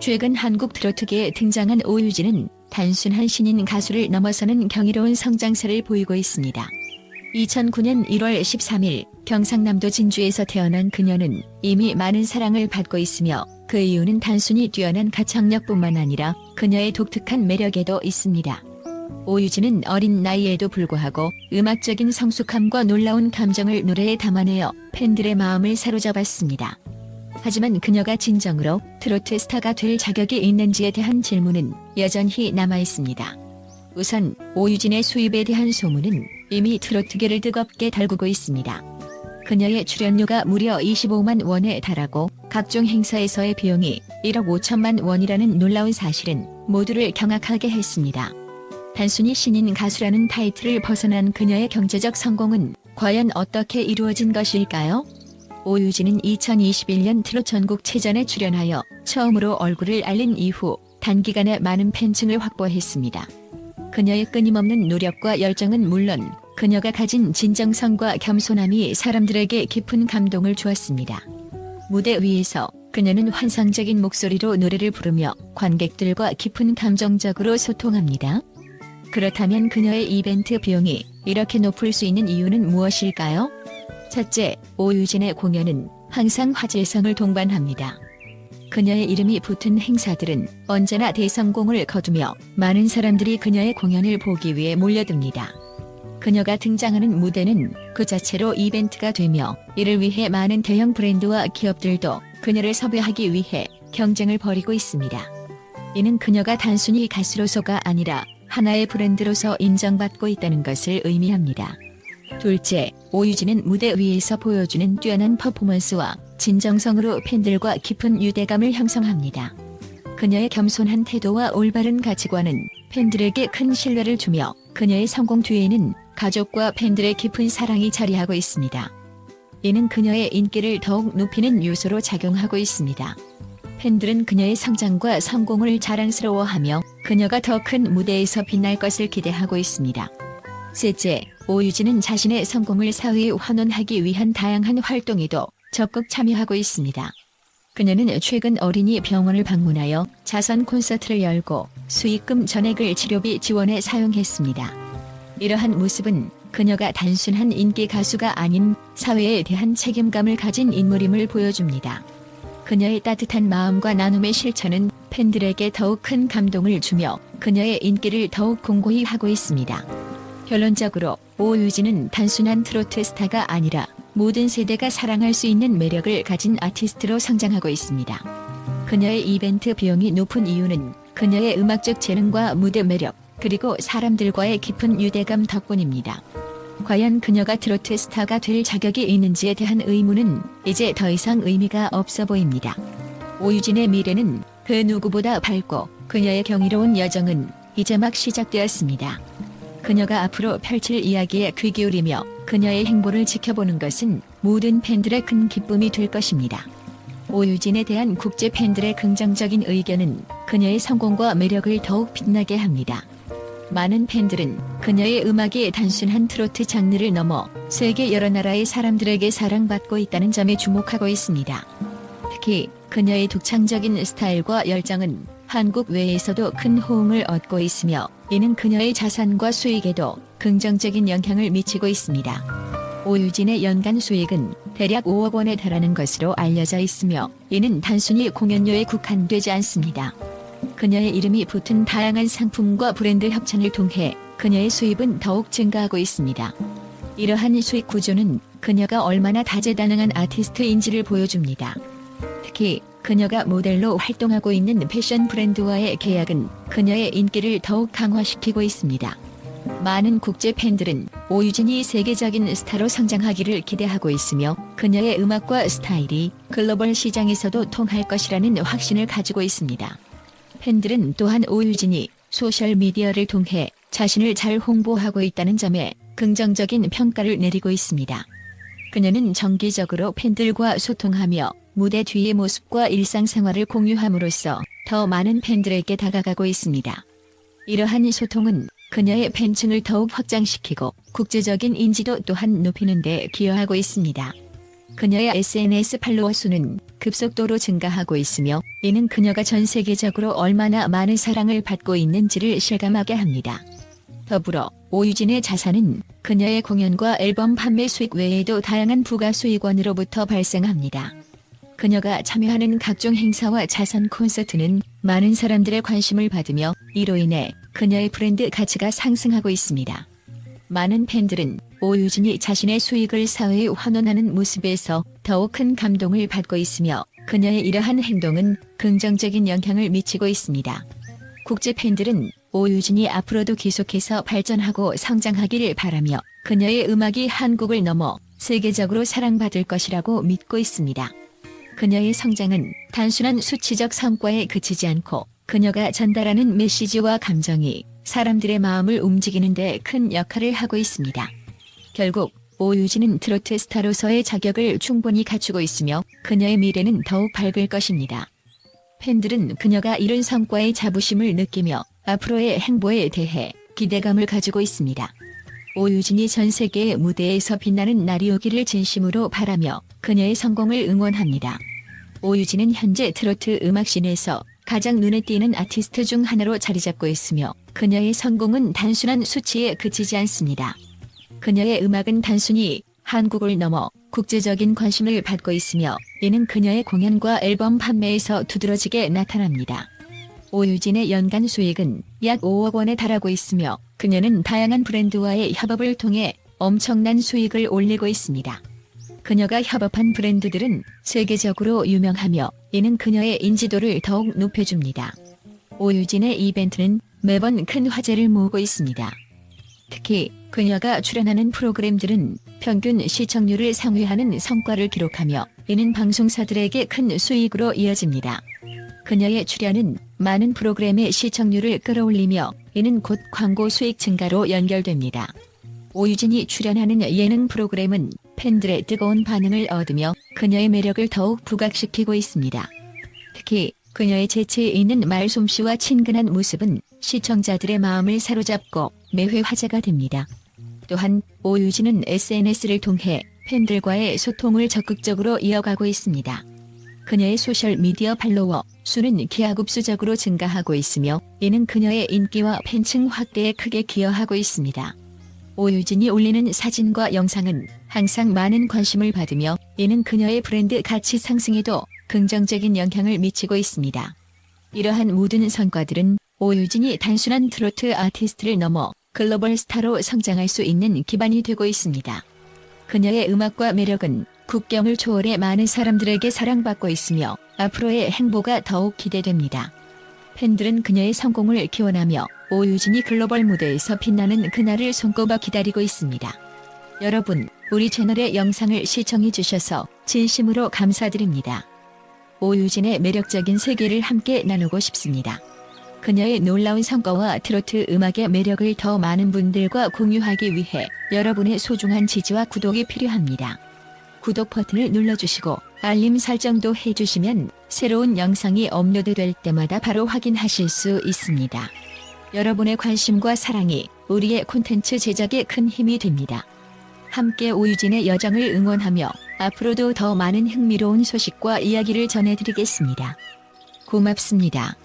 최근 한국 트로트계에 등장한 오유진은 단순한 신인 가수를 넘어서는 경이로운 성장세를 보이고 있습니다. 2009년 1월 13일 경상남도 진주에서 태어난 그녀는 이미 많은 사랑을 받고 있으며 그 이유는 단순히 뛰어난 가창력뿐만 아니라 그녀의 독특한 매력에도 있습니다. 오유진은 어린 나이에도 불구하고 음악적인 성숙함과 놀라운 감정을 노래에 담아내어 팬들의 마음을 사로잡았습니다. 하지만 그녀가 진정으로 트로트 스타가 될 자격이 있는지에 대한 질문은 여전히 남아 있습니다. 우선 오유진의 수입에 대한 소문은 이미 트로트계를 뜨겁게 달구고 있습니다. 그녀의 출연료가 무려 25만 원에 달하고 각종 행사에서의 비용이 1억 5천만 원이라는 놀라운 사실은 모두를 경악하게 했습니다. 단순히 신인 가수라는 타이틀을 벗어난 그녀의 경제적 성공은 과연 어떻게 이루어진 것일까요? 오유진은 2021년 트롯 전국 체전에 출연하여 처음으로 얼굴을 알린 이후 단기간에 많은 팬층을 확보했습니다. 그녀의 끊임없는 노력과 열정은 물론 그녀가 가진 진정성과 겸손함이 사람들에게 깊은 감동을 주었습니다. 무대 위에서 그녀는 환상적인 목소리로 노래를 부르며 관객들과 깊은 감정적으로 소통합니다. 그렇다면 그녀의 이벤트 비용이 이렇게 높을 수 있는 이유는 무엇일까요? 첫째, 오유진의 공연은 항상 화제성을 동반합니다. 그녀의 이름이 붙은 행사들은 언제나 대성공을 거두며 많은 사람들이 그녀의 공연을 보기 위해 몰려듭니다. 그녀가 등장하는 무대는 그 자체로 이벤트가 되며 이를 위해 많은 대형 브랜드와 기업들도 그녀를 섭외하기 위해 경쟁을 벌이고 있습니다. 이는 그녀가 단순히 가수로서가 아니라 하나의 브랜드로서 인정받고 있다는 것을 의미합니다. 둘째, 오유진은 무대 위에서 보여주는 뛰어난 퍼포먼스와 진정성으로 팬들과 깊은 유대감을 형성합니다. 그녀의 겸손한 태도와 올바른 가치관은 팬들에게 큰 신뢰를 주며 그녀의 성공 뒤에는 가족과 팬들의 깊은 사랑이 자리하고 있습니다. 이는 그녀의 인기를 더욱 높이는 요소로 작용하고 있습니다. 팬들은 그녀의 성장과 성공을 자랑스러워하며 그녀가 더 큰 무대에서 빛날 것을 기대하고 있습니다. 셋째, 오유진은 자신의 성공을 사회에 환원하기 위한 다양한 활동에도 적극 참여하고 있습니다. 그녀는 최근 어린이 병원을 방문하여 자선 콘서트를 열고 수익금 전액을 치료비 지원에 사용했습니다. 이러한 모습은 그녀가 단순한 인기 가수가 아닌 사회에 대한 책임감을 가진 인물임을 보여줍니다. 그녀의 따뜻한 마음과 나눔의 실천은 팬들에게 더욱 큰 감동을 주며 그녀의 인기를 더욱 공고히 하고 있습니다. 결론적으로 오유진은 단순한 트로트 스타가 아니라 모든 세대가 사랑할 수 있는 매력을 가진 아티스트로 성장하고 있습니다. 그녀의 이벤트 비용이 높은 이유는 그녀의 음악적 재능과 무대 매력, 그리고 사람들과의 깊은 유대감 덕분입니다. 과연 그녀가 트로트 스타가 될 자격이 있는지에 대한 의문은 이제 더 이상 의미가 없어 보입니다. 오유진의 미래는 그 누구보다 밝고 그녀의 경이로운 여정은 이제 막 시작되었습니다. 그녀가 앞으로 펼칠 이야기에 귀 기울이며 그녀의 행보를 지켜보는 것은 모든 팬들의 큰 기쁨이 될 것입니다. 오유진에 대한 국제 팬들의 긍정적인 의견은 그녀의 성공과 매력을 더욱 빛나게 합니다. 많은 팬들은 그녀의 음악이 단순한 트로트 장르를 넘어 세계 여러 나라의 사람들에게 사랑받고 있다는 점에 주목하고 있습니다. 특히 그녀의 독창적인 스타일과 열정은 한국 외에서도 큰 호응을 얻고 있으며 이는 그녀의 자산과 수익에도 긍정적인 영향을 미치고 있습니다. 오유진의 연간 수익은 대략 5억 원에 달하는 것으로 알려져 있으며 이는 단순히 공연료에 국한되지 않습니다. 그녀의 이름이 붙은 다양한 상품과 브랜드 협찬을 통해 그녀의 수입은 더욱 증가하고 있습니다. 이러한 수익 구조는 그녀가 얼마나 다재다능한 아티스트인지를 보여줍니다. 특히 그녀가 모델로 활동하고 있는 패션 브랜드와의 계약은 그녀의 인기를 더욱 강화시키고 있습니다. 많은 국제 팬들은 오유진이 세계적인 스타로 성장하기를 기대하고 있으며 그녀의 음악과 스타일이 글로벌 시장에서도 통할 것이라는 확신을 가지고 있습니다. 팬들은 또한 오유진이 소셜미디어를 통해 자신을 잘 홍보하고 있다는 점에 긍정적인 평가를 내리고 있습니다. 그녀는 정기적으로 팬들과 소통하며 무대 뒤의 모습과 일상생활을 공유함으로써 더 많은 팬들에게 다가가고 있습니다. 이러한 소통은 그녀의 팬층을 더욱 확장시키고 국제적인 인지도 또한 높이는 데 기여하고 있습니다. 그녀의 SNS 팔로워 수는 급속도로 증가하고 있으며 이는 그녀가 전 세계적으로 얼마나 많은 사랑을 받고 있는지를 실감하게 합니다. 더불어 오유진의 자산은 그녀의 공연과 앨범 판매 수익 외에도 다양한 부가 수익원으로부터 발생합니다. 그녀가 참여하는 각종 행사와 자선 콘서트는 많은 사람들의 관심을 받으며 이로 인해 그녀의 브랜드 가치가 상승하고 있습니다. 많은 팬들은 오유진이 자신의 수익을 사회에 환원하는 모습에서 더욱 큰 감동을 받고 있으며 그녀의 이러한 행동은 긍정적인 영향을 미치고 있습니다. 국제 팬들은 오유진이 앞으로도 계속해서 발전하고 성장하기를 바라며 그녀의 음악이 한국을 넘어 세계적으로 사랑받을 것이라고 믿고 있습니다. 그녀의 성장은 단순한 수치적 성과에 그치지 않고 그녀가 전달하는 메시지와 감정이 사람들의 마음을 움직이는 데 큰 역할을 하고 있습니다. 결국 오유진은 트로트 스타로서의 자격을 충분히 갖추고 있으며 그녀의 미래는 더욱 밝을 것입니다. 팬들은 그녀가 이룬 성과의 자부심을 느끼며 앞으로의 행보에 대해 기대감을 가지고 있습니다. 오유진이 전 세계의 무대에서 빛나는 날이 오기를 진심으로 바라며 그녀의 성공을 응원합니다. 오유진은 현재 트로트 음악씬에서 가장 눈에 띄는 아티스트 중 하나로 자리 잡고 있으며 그녀의 성공은 단순한 수치에 그치지 않습니다. 그녀의 음악은 단순히 한국을 넘어 국제적인 관심을 받고 있으며 이는 그녀의 공연과 앨범 판매에서 두드러지게 나타납니다. 오유진의 연간 수익은 약 5억 원에 달하고 있으며 그녀는 다양한 브랜드와의 협업을 통해 엄청난 수익을 올리고 있습니다. 그녀가 협업한 브랜드들은 세계적으로 유명하며 이는 그녀의 인지도를 더욱 높여줍니다. 오유진의 이벤트는 매번 큰 화제를 모으고 있습니다. 특히 그녀가 출연하는 프로그램들은 평균 시청률을 상회하는 성과를 기록하며 이는 방송사들에게 큰 수익으로 이어집니다. 그녀의 출연은 많은 프로그램의 시청률을 끌어올리며 이는 곧 광고 수익 증가로 연결됩니다. 오유진이 출연하는 예능 프로그램은 팬들의 뜨거운 반응을 얻으며 그녀의 매력을 더욱 부각시키고 있습니다. 특히 그녀의 재치 있는 말솜씨와 친근한 모습은 시청자들의 마음을 사로잡고 매회 화제가 됩니다. 또한 오유진은 SNS를 통해 팬들과의 소통을 적극적으로 이어가고 있습니다. 그녀의 소셜미디어 팔로워 수는 기하급수적으로 증가하고 있으며 이는 그녀의 인기와 팬층 확대에 크게 기여하고 있습니다. 오유진이 올리는 사진과 영상은 항상 많은 관심을 받으며 이는 그녀의 브랜드 가치 상승에도 긍정적인 영향을 미치고 있습니다. 이러한 모든 성과들은 오유진이 단순한 트로트 아티스트를 넘어 글로벌 스타로 성장할 수 있는 기반이 되고 있습니다. 그녀의 음악과 매력은 국경을 초월해 많은 사람들에게 사랑받고 있으며 앞으로의 행보가 더욱 기대됩니다. 팬들은 그녀의 성공을 기원하며 오유진이 글로벌 무대에서 빛나는 그날을 손꼽아 기다리고 있습니다. 여러분, 우리 채널의 영상을 시청해 주셔서 진심으로 감사드립니다. 오유진의 매력적인 세계를 함께 나누고 싶습니다. 그녀의 놀라운 성과와 트로트 음악의 매력을 더 많은 분들과 공유하기 위해 여러분의 소중한 지지와 구독이 필요합니다. 구독 버튼을 눌러주시고 알림 설정도 해주시면 새로운 영상이 업로드될 때마다 바로 확인하실 수 있습니다. 여러분의 관심과 사랑이 우리의 콘텐츠 제작에 큰 힘이 됩니다. 함께 오유진의 여정을 응원하며 앞으로도 더 많은 흥미로운 소식과 이야기를 전해드리겠습니다. 고맙습니다.